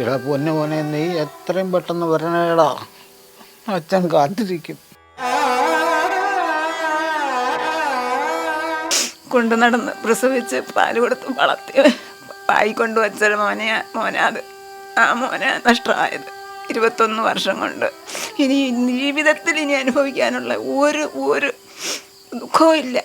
ഇടാ പൊന്നു മോനെ നീ എത്രയും പെട്ടെന്ന് വരണേടാ. അച്ഛൻ കാത്തിരിക്കും. കൊണ്ടു നടന്ന് പ്രസവിച്ച് പാൽ കൊടുത്ത് വളർത്തി പായി കൊണ്ടു വച്ചൊരു മോനെ മോനാത് ആ മോനെ നഷ്ടമായത് ഇരുപത്തൊന്ന് വർഷം കൊണ്ട്. ഇനി ജീവിതത്തിൽ ഇനി അനുഭവിക്കാനുള്ള ഒരു ഒരു ദുഃഖവും ഇല്ല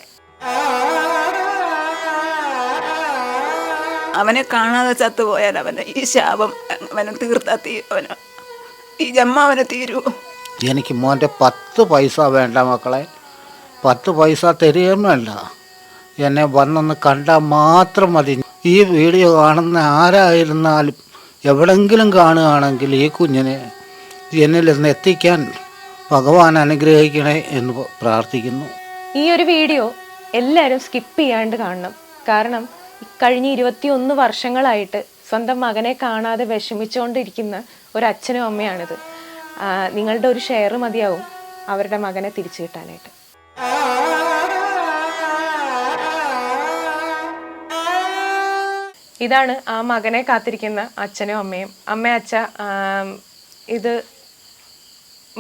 അവനെ കാണാതെ ചത്തുപോയാൽ അവനെ ഈ ശാപം അവനെ തീർത്താ തീ അവന് ഈ ജമ്മ അവനെ തീരുവോ എനിക്ക് മോന്റെ പത്ത് പൈസ വേണ്ട മക്കളെ. പത്ത് പൈസ തരികയും വേണ്ട. എന്നെ വന്നൊന്ന് കണ്ടാൽ മാത്രം മതി. ഈ വീഡിയോ കാണുന്ന ആരായിരുന്നാലും എവിടെങ്കിലും കാണുകയാണെങ്കിൽ ഈ കുഞ്ഞിനെ എന്നിൽ നിന്ന് എത്തിക്കാൻ ഭഗവാൻ അനുഗ്രഹിക്കണേ എന്ന് പ്രാർത്ഥിക്കുന്നു. ഈ ഒരു വീഡിയോ എല്ലാവരും സ്കിപ്പ് ചെയ്യാണ്ട് കാണണം. കാരണം ഈ കഴിഞ്ഞ ഇരുപത്തിയൊന്ന് വർഷങ്ങളായിട്ട് സ്വന്തം മകനെ കാണാതെ വിഷമിച്ചുകൊണ്ടിരിക്കുന്ന ഒരു അച്ഛനും അമ്മയാണിത് നിങ്ങളുടെ ഒരു ഷെയർ മതിയാവും അവരുടെ മകനെ തിരിച്ചു കിട്ടാനായിട്ട്. ഇതാണ് ആ മകനെ കാത്തിരിക്കുന്ന അച്ഛനും അമ്മയും. അമ്മ അച്ഛ ഇത്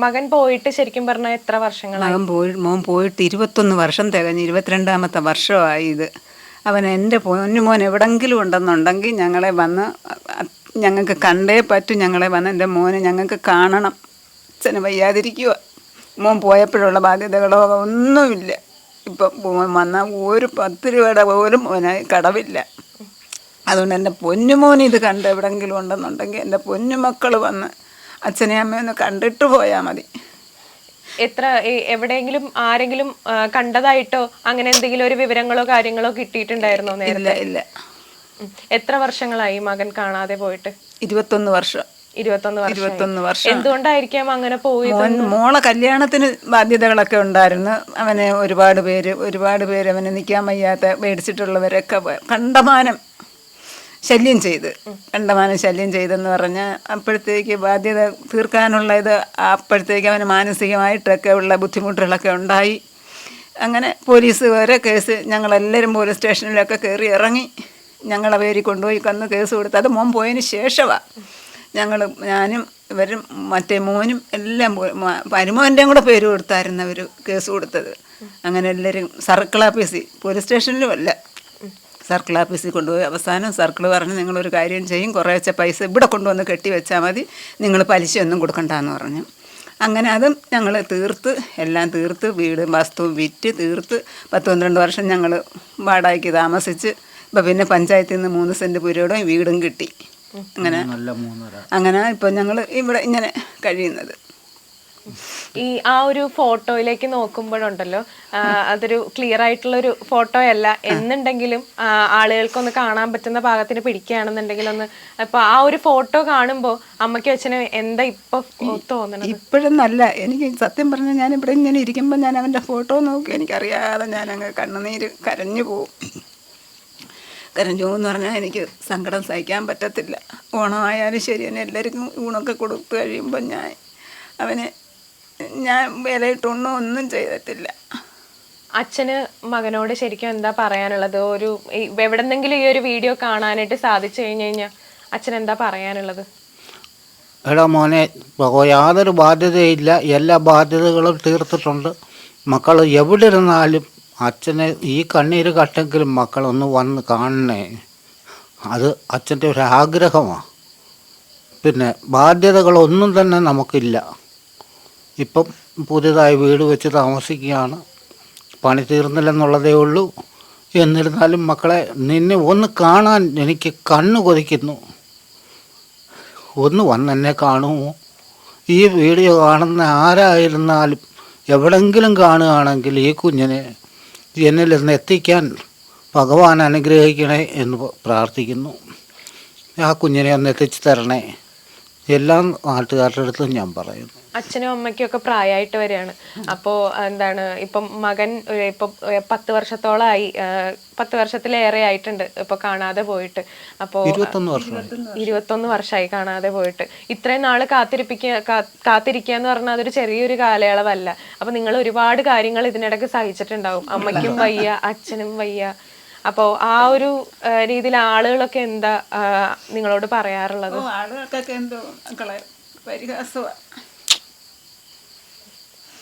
മകൻ പോയിട്ട് ശരിക്കും പറഞ്ഞാൽ എത്ര വർഷങ്ങളായി? മകൻ പോയി മോൻ പോയിട്ട് ഇരുപത്തൊന്ന് വർഷം തികഞ്ഞ് ഇരുപത്തിരണ്ടാമത്തെ വർഷമായി ഇത്. അവൻ എന്റെ പൊന്നുമോൻ എവിടെങ്കിലും ഉണ്ടെന്നുണ്ടെങ്കിൽ ഞങ്ങളെ വന്ന് ഞങ്ങൾക്ക് കണ്ടേ പറ്റൂ ഞങ്ങളെ വന്ന് എന്റെ മോനെ ഞങ്ങൾക്ക് കാണണം. അച്ഛന് വയ്യാതിരിക്കുക. മോൻ പോയപ്പോഴുള്ള ബാധ്യതകളോ ഒന്നുമില്ല. ഇപ്പം വന്ന ഒരു പത്ത് രൂപയുടെ പോലും മോനെ കടവില്ല. അതുകൊണ്ട് എന്റെ പൊന്നുമോൻ ഇത് കണ്ട് എവിടെങ്കിലും ഉണ്ടെന്നുണ്ടെങ്കിൽ എന്റെ പൊന്നുമക്കൾ വന്ന് അച്ഛനെ അമ്മയൊന്ന് കണ്ടിട്ട് പോയാൽ മതി. എത്ര എവിടെയെങ്കിലും ആരെങ്കിലും കണ്ടതായിട്ടോ അങ്ങനെ എന്തെങ്കിലും ഒരു വിവരങ്ങളോ കാര്യങ്ങളോ കിട്ടിയിട്ടുണ്ടായിരുന്നോ നേരത്തെ? ഇല്ല. എത്ര വർഷങ്ങളായി മകൻ കാണാതെ പോയിട്ട്? ഇരുപത്തൊന്ന് വർഷം. ഇരുപത്തൊന്ന് വർഷം. എന്തുകൊണ്ടായിരിക്കാം അങ്ങനെ പോയി മോളെ കല്യാണത്തിന് ബാധ്യതകളൊക്കെ ഉണ്ടായിരുന്നു. അവനെ ഒരുപാട് പേര് ഒരുപാട് പേര് അവനെ നിൽക്കാൻ വയ്യാത്ത മേടിച്ചിട്ടുള്ളവരൊക്കെ കണ്ടമാനം ശല്യം ചെയ്ത്. കണ്ടമാനം ശല്യം ചെയ്തെന്ന് പറഞ്ഞ് അപ്പോഴത്തേക്ക് ബാധ്യത തീർക്കാനുള്ള ഇത് അപ്പോഴത്തേക്ക് അവന് മാനസികമായിട്ടൊക്കെ ഉള്ള ബുദ്ധിമുട്ടുകളൊക്കെ ഉണ്ടായി. അങ്ങനെ പോലീസ് വരെ കേസ് ഞങ്ങളെല്ലാവരും പോലീസ് സ്റ്റേഷനിലൊക്കെ കയറി ഇറങ്ങി. ഞങ്ങളെ പേരി കൊണ്ടുപോയി കന്ന് കേസ് കൊടുത്ത്. അത് മോൻ പോയതിന് ശേഷമാണ് ഞങ്ങൾ ഞാനും ഇവരും മറ്റേ മോനും എല്ലാം പരുമോന്റെയും കൂടെ പേര് കൊടുത്തായിരുന്നു അവർ കേസ് കൊടുത്തത്. അങ്ങനെ എല്ലാവരും സർക്കിൾ ഓഫീസിൽ പോലീസ് സ്റ്റേഷനിലും അല്ല. സർക്കിൾ ഓഫീസിൽ കൊണ്ടുപോയി. അവസാനം സർക്കിൾ പറഞ്ഞ് നിങ്ങളൊരു കാര്യം ചെയ്യും. കുറേശ്ശെ പൈസ ഇവിടെ കൊണ്ടുവന്ന് കെട്ടി വെച്ചാൽ മതി. നിങ്ങൾ പലിശയൊന്നും കൊടുക്കണ്ടെന്ന് പറഞ്ഞു. അങ്ങനെ അതും ഞങ്ങൾ തീർത്ത്. എല്ലാം തീർത്ത്. വീടും വസ്തുവും വിറ്റ് തീർത്ത്. പത്ത് പന്ത്രണ്ട് വർഷം ഞങ്ങൾ വാടകയ്ക്ക് താമസിച്ച്. ഇപ്പം പിന്നെ പഞ്ചായത്തിൽ നിന്ന് മൂന്ന് സെന്റ് പുരയോടും വീടും കിട്ടി. അങ്ങനെ അങ്ങനെ ഇപ്പം ഞങ്ങൾ ഇവിടെ ഇങ്ങനെ കഴിയുന്നത്. ഈ ആ ഒരു ഫോട്ടോയിലേക്ക് നോക്കുമ്പോഴുണ്ടല്ലോ അതൊരു ക്ലിയർ ആയിട്ടുള്ള ഒരു ഫോട്ടോ അല്ല എന്നുണ്ടെങ്കിലും ആളുകൾക്കൊന്ന് കാണാൻ പറ്റുന്ന പാകത്തിന് പിടിക്കുകയാണെന്നുണ്ടെങ്കിൽ ഒന്ന് അപ്പൊ ആ ഒരു ഫോട്ടോ കാണുമ്പോൾ അമ്മയ്ക്ക് അച്ഛനും എന്താ ഇപ്പൊ തോന്നുന്നത് ഇപ്പോഴും നല്ല എനിക്ക് സത്യം പറഞ്ഞാൽ ഞാൻ ഇവിടെ ഇങ്ങനെ ഇരിക്കുമ്പോൾ ഞാൻ അവന്റെ ഫോട്ടോ നോക്കി. എനിക്കറിയാതെ ഞാൻ അങ്ങ് കണ്ണുനീര് കരഞ്ഞു പോകും കരഞ്ഞു എന്ന് പറഞ്ഞാൽ എനിക്ക് സങ്കടം സഹിക്കാൻ പറ്റത്തില്ല. ഓണമായാലും ശരി എന്നെ എല്ലാവർക്കും ഊണൊക്കെ കൊടുത്തു കഴിയുമ്പോൾ ഞാൻ അവന് ഞാൻ വിലയിട്ടൊന്നും ഒന്നും ചെയ്തിട്ടില്ല. അച്ഛന് മകനോട് ശരിക്കും എന്താ പറയാനുള്ളത്? ഒരു എവിടെന്നെങ്കിലും ഈ ഒരു വീഡിയോ കാണാനായിട്ട് സാധിച്ചു കഴിഞ്ഞു കഴിഞ്ഞാൽ അച്ഛൻ എന്താ പറയാനുള്ളത്? എടാ മോനെ യാതൊരു ബാധ്യതയില്ല. എല്ലാ ബാധ്യതകളും തീർത്തിട്ടുണ്ട്. മക്കൾ എവിടെ ഇരുന്നാലും അച്ഛനെ ഈ കണ്ണീര് കട്ടെങ്കിലും മക്കളൊന്ന് വന്ന് കാണണേ. അത് അച്ഛന്റെ ഒരു ആഗ്രഹമാണ് പിന്നെ ബാധ്യതകളൊന്നും തന്നെ നമുക്കില്ല. ഇപ്പം പുതിയതായി വീട് വെച്ച് താമസിക്കുകയാണ്. പണി തീർന്നില്ലെന്നുള്ളതേ ഉള്ളൂ. എന്നിരുന്നാലും മക്കളെ നിന്നെ ഒന്ന് കാണാൻ എനിക്ക് കണ്ണു കൊതിക്കുന്നു. ഒന്ന് വന്നെന്നെ കാണുമോ? ഈ വീഡിയോ കാണുന്ന ആരായിരുന്നാലും എവിടെങ്കിലും കാണുകയാണെങ്കിൽ ഈ കുഞ്ഞിനെ എന്നിൽ നിന്ന് എത്തിക്കാൻ ഭഗവാൻ അനുഗ്രഹിക്കണേ എന്ന് പ്രാർത്ഥിക്കുന്നു. ആ കുഞ്ഞിനെ ഒന്ന് എത്തിച്ചു തരണേ. എല്ലാ നാട്ടുകാരുടെ അടുത്തും ഞാൻ പറയുന്നു. അച്ഛനും അമ്മയ്ക്കും ഒക്കെ പ്രായമായിട്ട് വരികയാണ് അപ്പോൾ എന്താണ് ഇപ്പം മകൻ ഇപ്പം പത്ത് വർഷത്തോളമായി പത്ത് വർഷത്തിലേറെ ആയിട്ടുണ്ട് ഇപ്പൊ കാണാതെ പോയിട്ട്. അപ്പോൾ ഇരുപത്തൊന്ന് വർഷമായി. കാണാതെ പോയിട്ട്. ഇത്രയും നാൾ കാത്തിരിപ്പിക്കുക കാ- കാത്തിരിക്കുക എന്ന് പറഞ്ഞാൽ അതൊരു ചെറിയൊരു കാലയളവല്ല. അപ്പൊ നിങ്ങൾ ഒരുപാട് കാര്യങ്ങൾ ഇതിനിടയ്ക്ക് സഹിച്ചിട്ടുണ്ടാവും. അമ്മയ്ക്കും വയ്യ അച്ഛനും വയ്യ. അപ്പോൾ ആ ഒരു രീതിയിൽ ആളുകളൊക്കെ എന്താ നിങ്ങളോട് പറയാറുള്ളത്? ആളുകൾക്കൊക്കെ എന്തോ മക്കളെ പരിഹാസമാണ്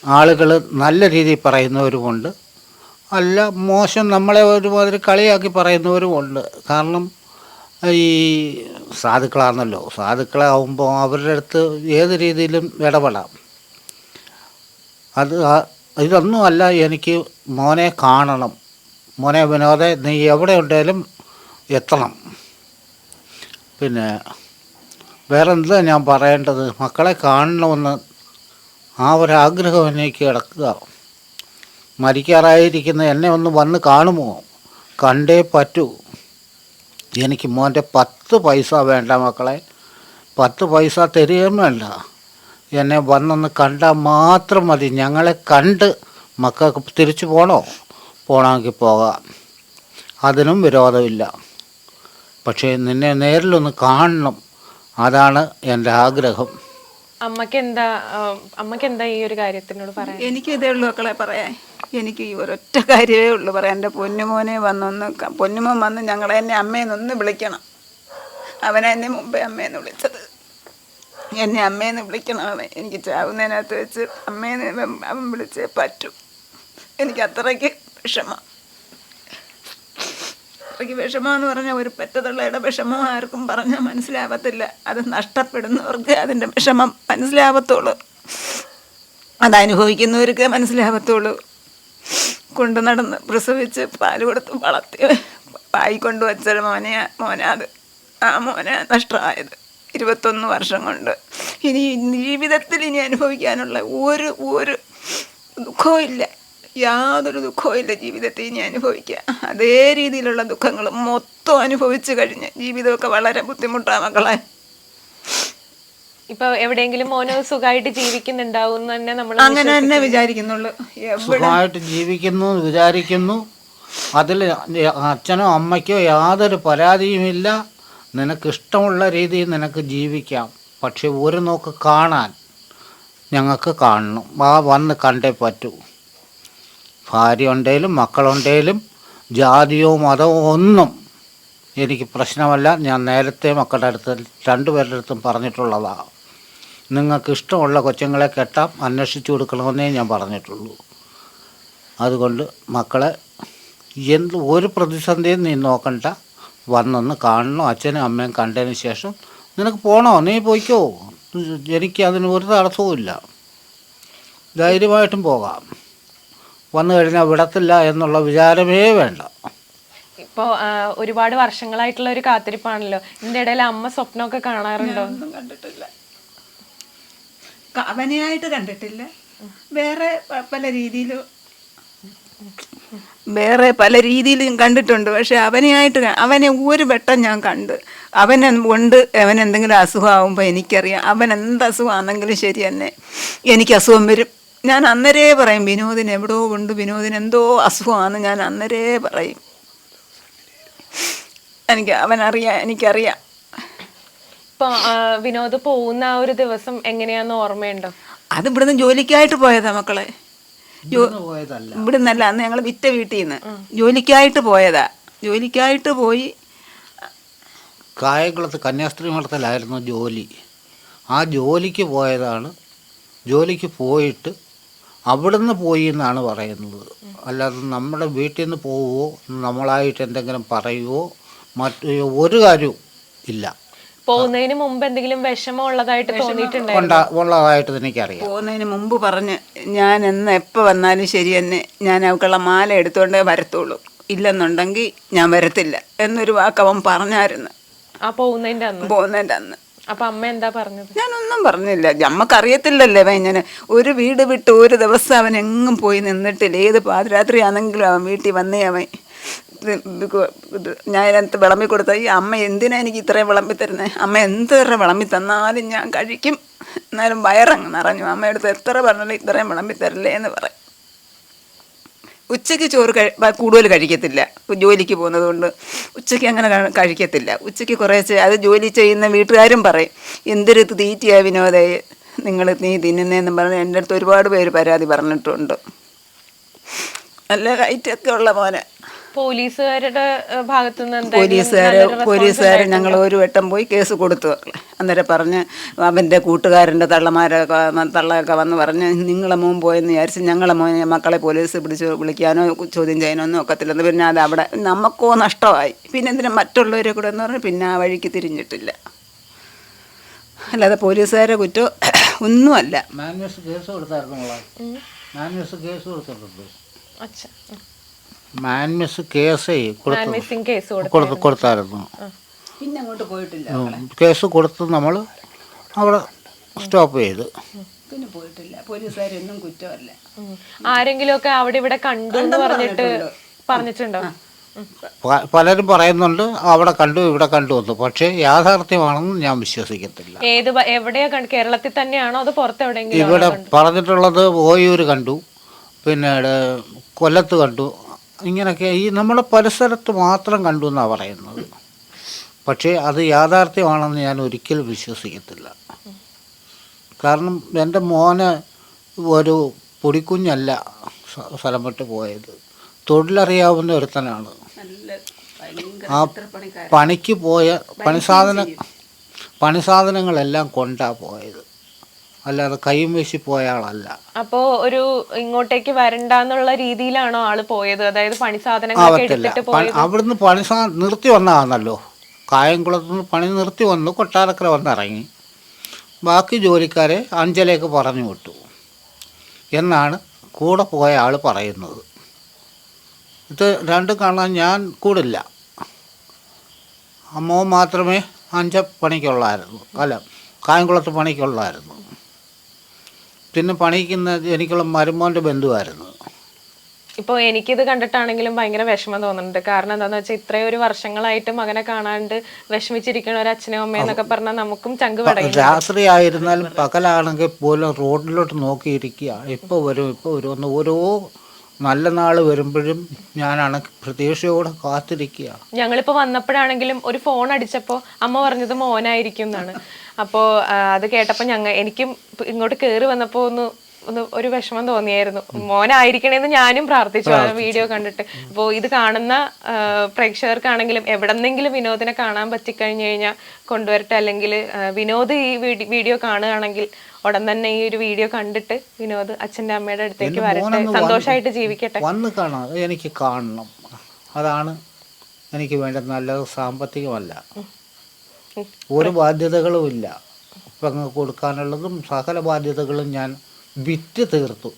ആളുകൾ നല്ല രീതിയിൽ പറയുന്നവരുമുണ്ട്. അല്ല മോശം നമ്മളെ ഒരുമാതിരി കളിയാക്കി പറയുന്നവരുമുണ്ട്. കാരണം ഈ സാധുക്കളാണല്ലോ. സാധുക്കളാവുമ്പോൾ അവരുടെ അടുത്ത് ഏത് രീതിയിലും ഇടപെടാം. അത് ആ- ഇതൊന്നും അല്ല എനിക്ക് മോനെ കാണണം. മോനെ വിനോദെ നീ എവിടെ ഉണ്ടെങ്കിലും എത്തണം. പിന്നെ വേറെ എന്താ ഞാൻ പറയേണ്ടത്? മക്കളെ കാണണമെന്ന് ആ ഒരാഗ്രഹം എന്നേക്ക് കിടക്കുക. മരിക്കാറായിരിക്കുന്ന എന്നെ ഒന്ന് വന്ന് കാണുമോ? കണ്ടേ പറ്റൂ. എനിക്ക് മോന്റെ പത്ത് പൈസ വേണ്ട മക്കളെ. പത്ത് പൈസ തരികയും വേണ്ട. എന്നെ വന്നൊന്ന് കണ്ടാൽ മാത്രം മതി. ഞങ്ങളെ കണ്ട് മക്കൾക്ക് തിരിച്ചു പോകണോ പോകണമെങ്കിൽ പോകാം. അതിനും വിരോധമില്ല. പക്ഷേ നിന്നെ നേരിലൊന്ന് കാണണം. അതാണ് എന്റെ ആഗ്രഹം. അമ്മയ്ക്ക് എന്താ അമ്മയ്ക്ക് എന്താ ഈ ഒരു കാര്യത്തിനോട് പറയാൻ? എനിക്ക് ഇതേ ഉള്ളൂ മക്കളെ പറയാൻ. എനിക്ക് ഈ ഒരൊറ്റ കാര്യമേ ഉള്ളൂ പറയാൻ. എന്റെ പൊന്നുമോനെ വന്നൊന്ന് പൊന്നുമോൻ വന്ന് ഞങ്ങളെ എന്നെ അമ്മയെന്നൊന്ന് വിളിക്കണം. അവനെ എന്നെ മുമ്പേ അമ്മയെന്ന് വിളിച്ചത്. എന്നെ അമ്മയെന്ന് വിളിക്കണം അവൻ എനിക്ക് ചാവുന്നതിനകത്ത് വെച്ച് അമ്മയെന്ന് അവൻ അവൻ വിളിച്ചേ പറ്റും. എനിക്ക് അത്രയ്ക്ക് വിഷമം. അത്രയ്ക്ക് വിഷമം എന്ന് പറഞ്ഞാൽ ഒരു പെറ്റതള്ളയുടെ വിഷമം ആർക്കും പറഞ്ഞാൽ മനസ്സിലാവത്തില്ല. അത് നഷ്ടപ്പെടുന്നവർക്ക് അതിന്റെ വിഷമം മനസ്സിലാവത്തുള്ളൂ. അത് അനുഭവിക്കുന്നവർക്ക് മനസ്സിലാവത്തുള്ളൂ. കൊണ്ട് നടന്ന് പ്രസവിച്ച് പാൽ കൊടുത്ത് വളർത്തി പായി കൊണ്ട് വച്ച മോനെ മോനാത് ആ മോനെ നഷ്ടമായത് ഇരുപത്തൊന്ന് വർഷം കൊണ്ട്. ഇനി ജീവിതത്തിൽ ഇനി അനുഭവിക്കാനുള്ള ഒരു ഒരു ദുഃഖവും ഇല്ല. യാതൊരു ദുഃഖവും ഇല്ല ജീവിതത്തിൽ ഇനി അനുഭവിക്കുക. അതേ രീതിയിലുള്ള ദുഃഖങ്ങൾ മൊത്തം അനുഭവിച്ചു കഴിഞ്ഞ് ജീവിതമൊക്കെ വളരെ ബുദ്ധിമുട്ടാണ് മക്കളെ. ഇപ്പൊ എവിടെയെങ്കിലും മോന് സുഖമായിട്ട് ജീവിക്കുന്നുണ്ടാവും തന്നെ നമ്മൾ അങ്ങനെ തന്നെ വിചാരിക്കുന്നുള്ളൂ. സുഖമായിട്ട് ജീവിക്കുന്നു വിചാരിക്കുന്നു. അതിൽ അച്ഛനോ അമ്മയ്ക്കോ യാതൊരു പരാതിയുമില്ല നിനക്കിഷ്ടമുള്ള രീതിയിൽ നിനക്ക് ജീവിക്കാം. പക്ഷെ ഒരു നോക്ക് കാണാൻ ഞങ്ങൾക്ക് കാണണം. ആ വന്ന് കണ്ടേ പറ്റൂ. ഭാര്യ ഉണ്ടെങ്കിലും മക്കളുണ്ടെങ്കിലും ജാതിയോ മതമോ ഒന്നും എനിക്ക് പ്രശ്നമല്ല. ഞാൻ നേരത്തെ മക്കളുടെ അടുത്ത് രണ്ടുപേരുടെ അടുത്തും പറഞ്ഞിട്ടുള്ളതാണ് നിങ്ങൾക്ക് ഇഷ്ടമുള്ള കൊച്ചുങ്ങളെ കെട്ടാം അന്വേഷിച്ചു കൊടുക്കണമെന്നേ ഞാൻ പറഞ്ഞിട്ടുള്ളൂ. അതുകൊണ്ട് മക്കളെ എന്ത് ഒരു പ്രതിസന്ധിയും നീ നോക്കണ്ട. വന്നൊന്ന് കാണണം. അച്ഛനും അമ്മയും കണ്ടതിന് ശേഷം നിനക്ക് പോകണോ നീ പോയിക്കോ. എനിക്ക് അതിന് ഒരു തടസ്സവും ഇല്ല ധൈര്യമായിട്ടും പോകാം. വന്നു കഴിഞ്ഞാൽ വിടത്തില്ല എന്നുള്ള വിചാരമേ വേണ്ട. ഇപ്പോ ഒരുപാട് വർഷങ്ങളായിട്ടുള്ള ഒരു കാത്തിരിപ്പാണല്ലോ. ഇതിന്റെ ഇടയിൽ അമ്മ സ്വപ്നമൊക്കെ കാണാറുണ്ടോ? ഒന്നും കണ്ടിട്ടില്ല. അവനെയായിട്ട് കണ്ടിട്ടില്ല. വേറെ പല രീതിയിലും വേറെ പല രീതിയിലും കണ്ടിട്ടുണ്ട്. പക്ഷെ അവനെയായിട്ട് അവനെ ഒരു വട്ടം ഞാൻ കണ്ട്. അവനെ കൊണ്ട് അവൻ എന്തെങ്കിലും അസുഖമാകുമ്പോൾ എനിക്കറിയാം. അവൻ എന്ത് അസുഖമാണെങ്കിലും ശരി തന്നെ എനിക്ക് അസുഖം വരും. ഞാൻ അന്നരേ പറയും വിനോദിന് എവിടോ കൊണ്ട് വിനോദിന് എന്തോ അസുഖമാണെന്ന് ഞാൻ അന്നരേ പറയും. എനിക്ക് അവനറിയാം എനിക്കറിയാം. ഇപ്പൊ വിനോദ് പോകുന്ന ആ ഒരു ദിവസം എങ്ങനെയാന്ന് ഓർമ്മയുണ്ടോ? അത് ഇവിടുന്ന് ജോലിക്കായിട്ട് പോയതാ മക്കളെ. ഇവിടുന്നല്ല അന്ന് ഞങ്ങൾ വിറ്റ വീട്ടിൽ നിന്ന് ജോലിക്കായിട്ട് പോയതാ. ജോലിക്കായിട്ട് പോയി. കായംകുളത്ത് കന്യാസ്ത്രീ മഠത്തിലായിരുന്നു ജോലി. ആ ജോലിക്ക് പോയതാണ്. ജോലിക്ക് പോയിട്ട് അവിടുന്ന് പോയി എന്നാണ് പറയുന്നത്. അല്ലാതെ നമ്മുടെ വീട്ടിൽ നിന്ന് പോവുമോ നമ്മളായിട്ട് എന്തെങ്കിലും പറയുവോ മറ്റ് ഒരു കാര്യവും ഇല്ല. പോകുന്നതിന് മുമ്പ് എന്തെങ്കിലും വിഷമം ഉള്ളതായിട്ട് തോന്നിയിട്ടുണ്ട് ഉള്ളതായിട്ട് എനിക്കറിയാം. പോകുന്നതിന് മുമ്പ് പറഞ്ഞ് ഞാൻ എന്ന് എപ്പോൾ വന്നാലും ശരി എന്നെ ഞാൻ അവൾക്കുള്ള മാല എടുത്തുകൊണ്ടേ വരത്തുള്ളൂ. ഇല്ലെന്നുണ്ടെങ്കിൽ ഞാൻ വരത്തില്ല എന്നൊരു വാക്ക് അവൻ പറഞ്ഞായിരുന്നു. ആ പോകുന്നതിന്റെ അന്ന്. പോകുന്നതിന്റെ അന്ന്. അപ്പൊ അമ്മ എന്താ പറഞ്ഞത്? ഞാനൊന്നും പറഞ്ഞില്ല. നമുക്കറിയത്തില്ലല്ലേ അവൻ ഇങ്ങനെ ഒരു വീട് വിട്ട് ഒരു ദിവസം അവൻ എങ്ങും പോയി നിന്നിട്ടില്ല. ഏത് പാതിരാത്രി ആണെങ്കിലും അവൻ വീട്ടിൽ വന്നേ അവൻ. ഞാൻ അതിനകത്ത് വിളമ്പി കൊടുത്ത ഈ അമ്മ എന്തിനാ എനിക്ക് ഇത്രയും വിളമ്പി തരുന്നത് അമ്മ എന്തൊരു വിളമ്പി തന്നാലും ഞാൻ കഴിക്കും. എന്നാലും വയറങ്ങ് നിറഞ്ഞു. അമ്മയടുത്ത് എത്ര പറഞ്ഞാലും ഇത്രയും വിളമ്പി തരില്ലേ എന്ന് പറയും. ഉച്ചയ്ക്ക് ചോറ് കൂടുതൽ കഴിക്കത്തില്ല. ജോലിക്ക് പോകുന്നത് കൊണ്ട് ഉച്ചയ്ക്ക് അങ്ങനെ കഴിക്കത്തില്ല. ഉച്ചയ്ക്ക് കുറേശ്ശെ അത് ജോലി ചെയ്യുന്ന വീട്ടുകാരും പറയും എന്തൊരു തീറ്റിയാ വിനോദയെ നിങ്ങൾ നീ തിന്നുന്നതെന്ന് പറഞ്ഞ് എന്റെ അടുത്ത് ഒരുപാട് പേര് പരാതി പറഞ്ഞിട്ടുണ്ട്. നല്ല ഹൈറ്റൊക്കെ ഉള്ള മോനെ. പോലീസുകാരുടെ ഭാഗത്തുനിന്ന് പോലീസുകാർ ഞങ്ങൾ ഒരു വട്ടം പോയി കേസ് കൊടുത്തു. അന്നേരം പറഞ്ഞ് അവന്റെ കൂട്ടുകാരന്റെ തള്ളമാരൊക്കെ തള്ളയൊക്കെ വന്ന് പറഞ്ഞ് നിങ്ങളെ മോൻ പോയെന്ന് വിചാരിച്ച് ഞങ്ങളെ മോൻ മക്കളെ പോലീസ് പിടിച്ച് വിളിക്കാനോ ചോദ്യം ചെയ്യാനോ ഒന്നും ഒക്കത്തില്ലെന്ന് പിന്നെ അത് അവിടെ നമുക്കോ നഷ്ടമായി. പിന്നെ എന്തിനും മറ്റുള്ളവരെ കൂടെ എന്ന് പറഞ്ഞാൽ പിന്നെ ആ വഴിക്ക് തിരിഞ്ഞിട്ടില്ല. അല്ലാതെ പോലീസുകാരെ കുറ്റം ഒന്നുമല്ല. കേസ് കൊടുത്തായിരുന്നു കേസ് കൊടുത്തിട്ടുണ്ട്. അച്ഛാ കേസ് മാന്യസ് കേസേ കൊടുത്തു കൊടുത്തായിരുന്നു. പിന്നെ അങ്ങോട്ട് പോയിട്ടില്ല കേസ് കൊടുത്ത് നമ്മൾ അവിടെ സ്റ്റോപ്പ് ചെയ്ത്. പിന്നെ പോയിട്ടില്ല. പോലീസുകാരൊന്നും കുറ്റമല്ല. ആരെങ്കിലുമൊക്കെ ആരെങ്കിലും ഒക്കെ അവിടെ ഇവിടെ കണ്ടു എന്ന് പറഞ്ഞിട്ട് പറഞ്ഞിട്ടുണ്ടോ. പലരും പറയുന്നുണ്ട് അവിടെ കണ്ടു ഇവിടെ കണ്ടു എന്ന്. പക്ഷേ യാഥാർത്ഥ്യമാണെന്ന് ഞാൻ വിശ്വസിക്കത്തില്ല. ഏത് എവിടെയാ കണ്ടു കേരളത്തിൽ തന്നെയാണോ അത് പുറത്ത് എവിടെയെങ്കിലും ഇവിടെ പറഞ്ഞിട്ടുള്ളത് ഓയൂർ കണ്ടു. പിന്നെ കൊല്ലത്ത് കണ്ടു. ഇങ്ങനെയൊക്കെ ഈ നമ്മുടെ പരിസരത്ത് മാത്രം കണ്ടു എന്നാണ് പറയുന്നത്. പക്ഷേ അത് യാഥാർത്ഥ്യമാണെന്ന് ഞാൻ ഒരിക്കലും വിശ്വസിക്കത്തില്ല. കാരണം എന്റെ മോന് ഒരു പൊടിക്കുഞ്ഞല്ല സ്ഥലം വിട്ട് പോയത്. തൊഴിലറിയാവുന്ന ഒരുത്തനാണ്. ആ പണിക്ക് പോയ പണിസാധന പണിസാധനങ്ങളെല്ലാം കൊണ്ടാണ് പോയത്. അല്ലാതെ കൈയും വീശി പോയ ആളല്ല. അപ്പോ ഒരു ഇങ്ങോട്ടേക്ക് വരണ്ടെന്നുള്ള രീതിയിലാണോ ആൾ പോയത്? അതായത് പണി സാധനങ്ങൾ അവിടുന്ന് പണി നിർത്തി വന്നതാണല്ലോ. കായംകുളത്ത് നിന്ന് പണി നിർത്തി വന്നു. കൊട്ടാരക്കര വന്നിറങ്ങി. ബാക്കി ജോലിക്കാരെ അഞ്ചലേക്ക് പറഞ്ഞു വിട്ടു. എന്നാണ് കൂടെ പോയ ആൾ പറയുന്നത്. ഇത് രണ്ടും കാണാൻ ഞാൻ കൂടില്ല. അമ്മവും മാത്രമേ അഞ്ച പണിക്കുള്ളായിരുന്നു അല്ല കായംകുളത്ത് പണിക്കുള്ളായിരുന്നു. പിന്നെ പണിക്കുന്ന എനിക്കുള്ള മരുമോന്റെ ബന്ധുവായിരുന്നു. ഇപ്പോൾ എനിക്കിത് കണ്ടിട്ടാണെങ്കിലും ഭയങ്കര വിഷമം തോന്നുന്നുണ്ട്. കാരണം എന്താണെന്ന് വെച്ചാൽ ഇത്രയും ഒരു വർഷങ്ങളായിട്ട് മകനെ കാണാണ്ട് വിഷമിച്ചിരിക്കുന്ന ഒരു അച്ഛനും അമ്മയും എന്നൊക്കെ പറഞ്ഞാൽ നമുക്കും ചങ്ക് പടയും രാത്രി ആയിരുന്നാലും പകലാണെങ്കിൽ പോലും റോഡിലോട്ട് നോക്കിയിരിക്കുക. ഇപ്പോൾ വരും ഇപ്പോൾ വരും. എന്ന് ഓരോ നല്ല നാൾ വരുമ്പോഴും ഞാനാണ് പ്രതീക്ഷയോടെ കാത്തിരിക്കുക. ഞങ്ങളിപ്പോ വന്നപ്പോഴാണെങ്കിലും ഒരു ഫോൺ അടിച്ചപ്പോ അമ്മ പറഞ്ഞത് മോനായിരിക്കും എന്നാണ്. അപ്പോ അത് കേട്ടപ്പോ ഞങ്ങ എനിക്കും ഇങ്ങോട്ട് കേറി വന്നപ്പോ ഒന്ന് ഒന്ന് ഒരു വിഷമം തോന്നിയായിരുന്നു. മോനായിരിക്കണേന്ന് ഞാനും പ്രാർത്ഥിച്ചു ആ വീഡിയോ കണ്ടിട്ട്. അപ്പോൾ ഇത് കാണുന്ന പ്രേക്ഷകർക്കാണെങ്കിലും എവിടെന്നെങ്കിലും വിനോദിനെ കാണാൻ പറ്റിക്കഴിഞ്ഞു കഴിഞ്ഞാൽ കൊണ്ടുവരട്ടെ അല്ലെങ്കിൽ വിനോദ് ഈ വീഡിയോ കാണുകയാണെങ്കിൽ ഉടൻ തന്നെ ഈ ഒരു വീഡിയോ കണ്ടിട്ട് വിനോദ് അച്ഛന്റെ അമ്മയുടെ അടുത്തേക്ക് വരട്ടെ. സന്തോഷമായിട്ട് ജീവിക്കട്ടെ. വന്ന് കാണാം. എനിക്ക് കാണണം. അതാണ് എനിക്ക് വേണ്ടത്. നല്ലത് സാമ്പത്തികമല്ല. ഒരു ബാധ്യതകളും ഇല്ല. പെങ്ങ് കൊടുക്കാനുള്ളതും സകല ബാധ്യതകളും ഞാൻ വിറ്റ് തീർത്തു.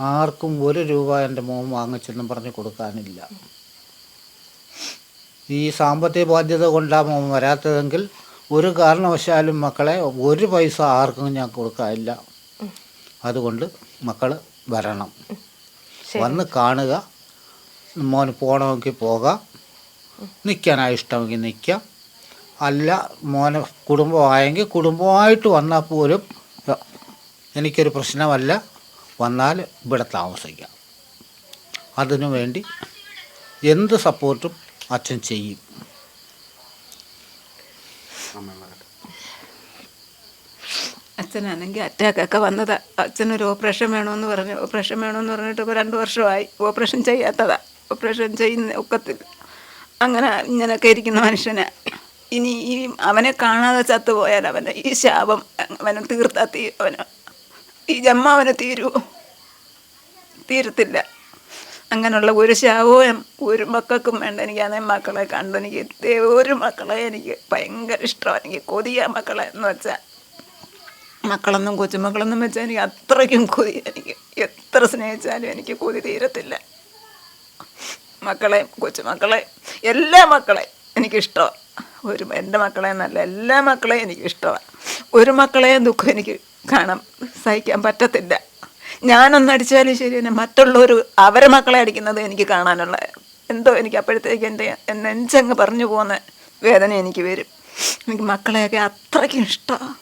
ആർക്കും ഒരു രൂപ എന്റെ മോൻ വാങ്ങിച്ചെന്നും പറഞ്ഞ് കൊടുക്കാനില്ല. ഈ സാമ്പത്തിക ബാധ്യത കൊണ്ടാണ് മോൻ വരാത്തതെങ്കിൽ ഒരു കാരണവശാലും മക്കളെ ഒരു പൈസ ആർക്കും ഞാൻ കൊടുക്കാനില്ല. അതുകൊണ്ട് മക്കൾ വരണം. വന്ന് കാണുക. മോന് പോകണമെങ്കിൽ പോകാം. നിൽക്കാനാണ് ഇഷ്ടമെങ്കിൽ നിൽക്കാം അല്ല മോനെ കുടുംബമായെങ്കിൽ കുടുംബമായിട്ട് വന്നാൽ പോലും എനിക്കൊരു പ്രശ്നമല്ല. വന്നാൽ ഇവിടെ താമസിക്കാം. അതിനു വേണ്ടി എന്ത് സപ്പോർട്ടും അച്ഛൻ ചെയ്യും. അച്ഛനാണെങ്കിൽ അറ്റാക്കൊക്കെ വന്നതാ. അച്ഛനൊരു ഓപ്പറേഷൻ വേണമെന്ന് പറഞ്ഞു ഓപ്പറേഷൻ വേണമെന്ന് പറഞ്ഞിട്ട് ഇപ്പോൾ രണ്ട് വർഷമായി. ഓപ്പറേഷൻ ചെയ്യാത്തതാ. ഓപ്പറേഷൻ ചെയ്യുന്ന ഒക്കത്തില്ല അങ്ങനെ ഇങ്ങനെയൊക്കെ ഇരിക്കുന്ന മനുഷ്യനെ. ഇനി ഈ അവനെ കാണാതെ ചത്തുപോയാൽ അവനെ ഈ ശാപം അവന് തീർത്താ തീ അവന് ഈ ജമ്മ അവന് തീരുമോ തീരത്തില്ല. അങ്ങനെയുള്ള ഒരു ശാപവും ഒരു മക്കൾക്കും വേണ്ട. എനിക്ക് അതേ മക്കളെ കണ്ടു. എനിക്ക് ഒരു മക്കളെ എനിക്ക് ഭയങ്കര ഇഷ്ടമാണ്. എനിക്ക് കൊതിയ മക്കളെ എന്ന് വെച്ചാൽ മക്കളൊന്നും കൊച്ചുമക്കളൊന്നും വെച്ചാൽ എനിക്ക് അത്രയ്ക്കും കൊതി. എനിക്ക് എത്ര സ്നേഹിച്ചാലും എനിക്ക് കൊതി തീരത്തില്ല. മക്കളെ കൊച്ചുമക്കളെ എല്ലാ മക്കളെ എനിക്കിഷ്ടമാണ് ഒരു എന്റെ മക്കളെ എന്നല്ല എല്ലാ മക്കളെയും എനിക്കിഷ്ടമാണ് ഒരു മക്കളെയും ദുഃഖം എനിക്ക് കാണാൻ സഹിക്കാൻ പറ്റത്തില്ല. ഞാനൊന്നടിച്ചാലും ശരി തന്നെ മറ്റുള്ളവർ അവരെ മക്കളെ അടിക്കുന്നത് എനിക്ക് കാണാനുള്ള എന്തോ എനിക്ക് അപ്പോഴത്തേക്ക് എന്റെ നെഞ്ചങ്ങ് പറഞ്ഞു പോകുന്ന വേദന എനിക്ക് വരും. എനിക്ക് മക്കളെയൊക്കെ അത്രയ്ക്കും ഇഷ്ടമാണ്